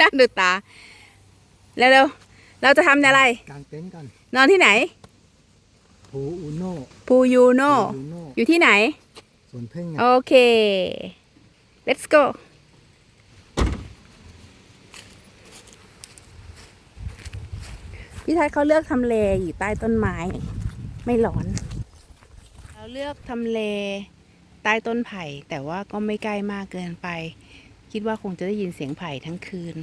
หน้าดูตา แล้วเราเราจะทำอะไร กางเต็นท์กัน นอนที่ไหน ภูอุโน่ปูยูโน ภูอุโน่อยู่ที่ไหน สวนพึ่งไงโอเค let's go พี่ทัศน์เขาเลือกทำเลอยู่ใต้ต้นไม้ ไม่ร้อน เราเลือกทำเลใต้ต้นไผ่ แต่ว่าก็ไม่ใกล้มากเกินไป คิดว่าคงจะได้ยินเสียงไผ่ทั้งคืน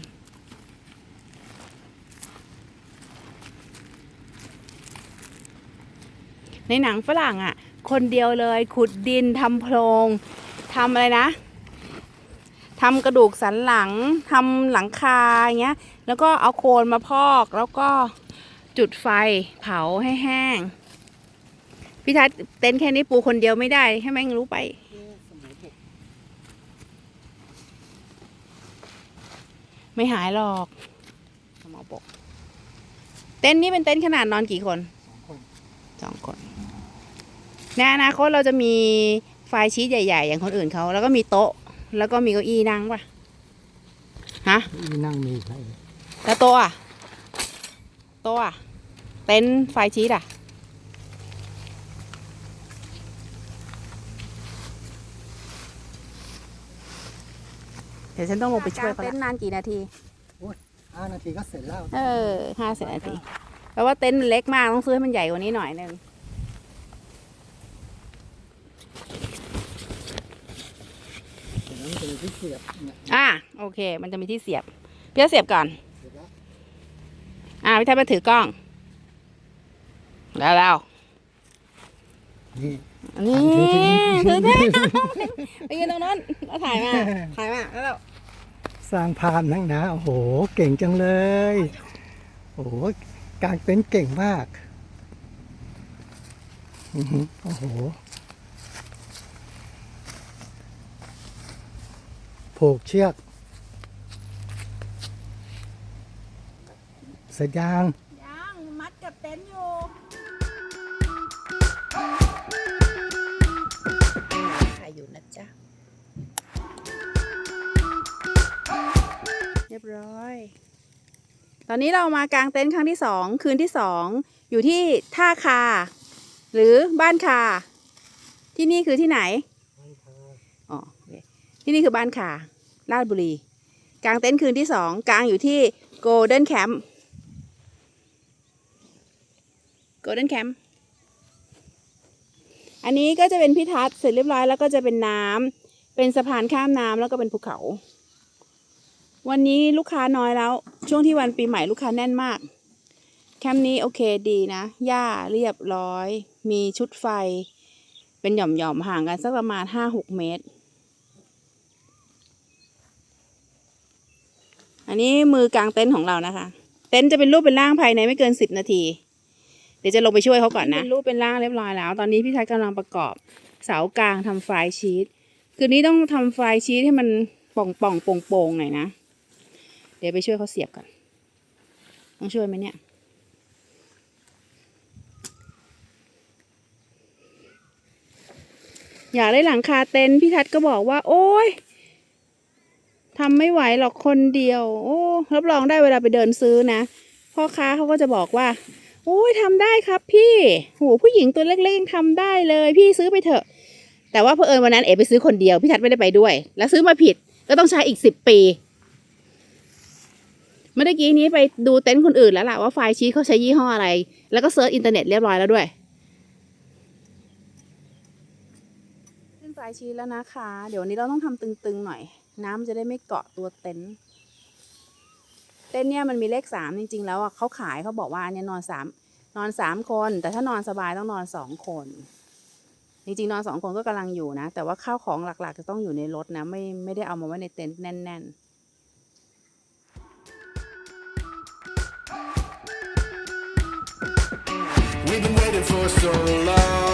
ในหนังฝรั่งอะ คนเดียวเลยขุดดินทำโพรงทำอะไรนะทำกระดูกสันหลังทำหลังคาอย่างเงี้ย แล้วก็เอาโคลนมาพอก แล้วก็จุดไฟเผาให้แห้งพี่ทัศน์เต็นท์แค่นี้ปูคนเดียวไม่ได้ให้แม่งรู้ไป ไม่หายหรอกสมอบกเต็นท์นี้เป็นเต็นท์ขนาดนอนกี่คนสองคนสองคนในอนาคตเราจะมีไฟล์ชีตใหญ่ ๆ อย่างคนอื่นเขาแล้วก็มีโต๊ะ แล้วก็มีเก้าอี้นั่งป่ะฮะอีนั่งมีใครแล้วโต๊ะอะโต๊ะอะเต็นท์ไฟล์ชีตอะ ดี๋ยวฉันต้องลงไปช่วยเขาเต็นท์นานกี่นาที ห้านาทีก็เสร็จแล้วเออห้าสิบนาทีแปลว่าเต็นท์มันเล็กมากต้องซื้อให้มันใหญ่กว่านี้หน่อยนึงเสร็จแล้วมันจะมีที่เสียบเนี่ยอะโอเค มันจะมีที่เสียบพี่จะเสียบก่อน เสร็จแล้ว อะพี่ทัศน์มาถือกล้อง แล้วแล้ว นี่นี่ถือถือถือได้ไปยืนตรงนั้นแล้วถ่ายมาถ่ายมาแล้วเราสร้างภาพนักนะโอ้โห เก่งจังเลย โอ้โหกางเต็นท์เก่งมากอือหือโอ้โหผูกเชือกเสร็จยัง รียบร้อย ตอนนี้เรามากางเต็นท์ครั้งที่สองคืนที่สองอยู่ที่ท่าคา หรือบ้านคา ที่นี่คือที่ไหนอ๋อโอเคที่นี่คือบ้านคาลาดบุรี กางเต็นท์คืนที่สองกางอยู่ที่โกลเด้นแคมป์โกลเด้นแคมป์อันนี้ก็จะเป็นพิทัศน์เสร็จเรียบร้อยแล้วก็จะเป็นน้ำเป็นสะพานข้ามน้ำแล้วก็เป็นภูเขา วันนี้ลูกค้าน้อยแล้ว ช่วงที่วันปีใหม่ลูกค้าแน่นมาก แคมป์นี้โอเคดีนะ หญ้าเรียบร้อย มีชุดไฟ เป็นหย่อมๆห่างกันสักประมาณห้าหกเมตร อันนี้มือกลางเต็นท์ของเรานะคะ เต็นท์จะเป็นรูปเป็นร่างภายในไม่เกินสิบนาที เดี๋ยวจะลงไปช่วยเขาก่อนนะ เป็นรูปเป็นร่างเรียบร้อยแล้ว ตอนนี้พี่ทัศน์กำลังประกอบเสากลางทำไฟชีตคืนนี้ต้องทำไฟชีตให้มันป่องป่องๆโป่งโป่งๆหน่อยนะ เดี๋ยวไปช่วยเขาเสียบก่อนต้องช่วยไหมเนี่ย อยากได้หลังคาเต็นท์พี่ทัศน์ก็บอกว่า โอ้ยทำไม่ไหวหรอกคนเดียว โอ้รับรองได้เวลาไปเดินซื้อนะพ่อค้าเขาก็จะบอกว่าโอ้ยทำได้ครับพี่โหผู้หญิงตัวเล็กๆยังทำได้เลย พี่ซื้อไปเถอะ แต่ว่าเผอิญวันนั้นเอ๋ไปซื้อคนเดียวพี่ทัศน์ไม่ได้ไปด้วย แล้วซื้อมาผิดก็ต้องใช้อีกสิบปี เมื่อกี้นี้ไปดูเต็นท์คนอื่นแล้วล่ะว่าไฟชี้เขาใช้ยี่ห้ออะไร แล้วก็เซิร์ชอินเทอร์เน็ตเรียบร้อยแล้วด้วยขึ้นปลายชีสแล้วนะคะ เดี๋ยววันนี้เราต้องทำตึงๆหน่อย น้ำจะได้ไม่เกาะตัวเต็นท์เต็นท์เนี่ยมันมีเลขสามจริง ๆ แล้วอะเขาขายเขาบอกว่าอันเนี่ยนอนสามนอนสามคน แต่ถ้านอนสบายต้องนอนสองคนจริงๆนอนสองคนก็กำลังอยู่นะ แต่ว่าข้าวของหลักๆ จะต้องอยู่ในรถนะ ไม่ไม่ได้เอามาไว้ในเต็นท์แน่น ๆ We've been waiting for so long.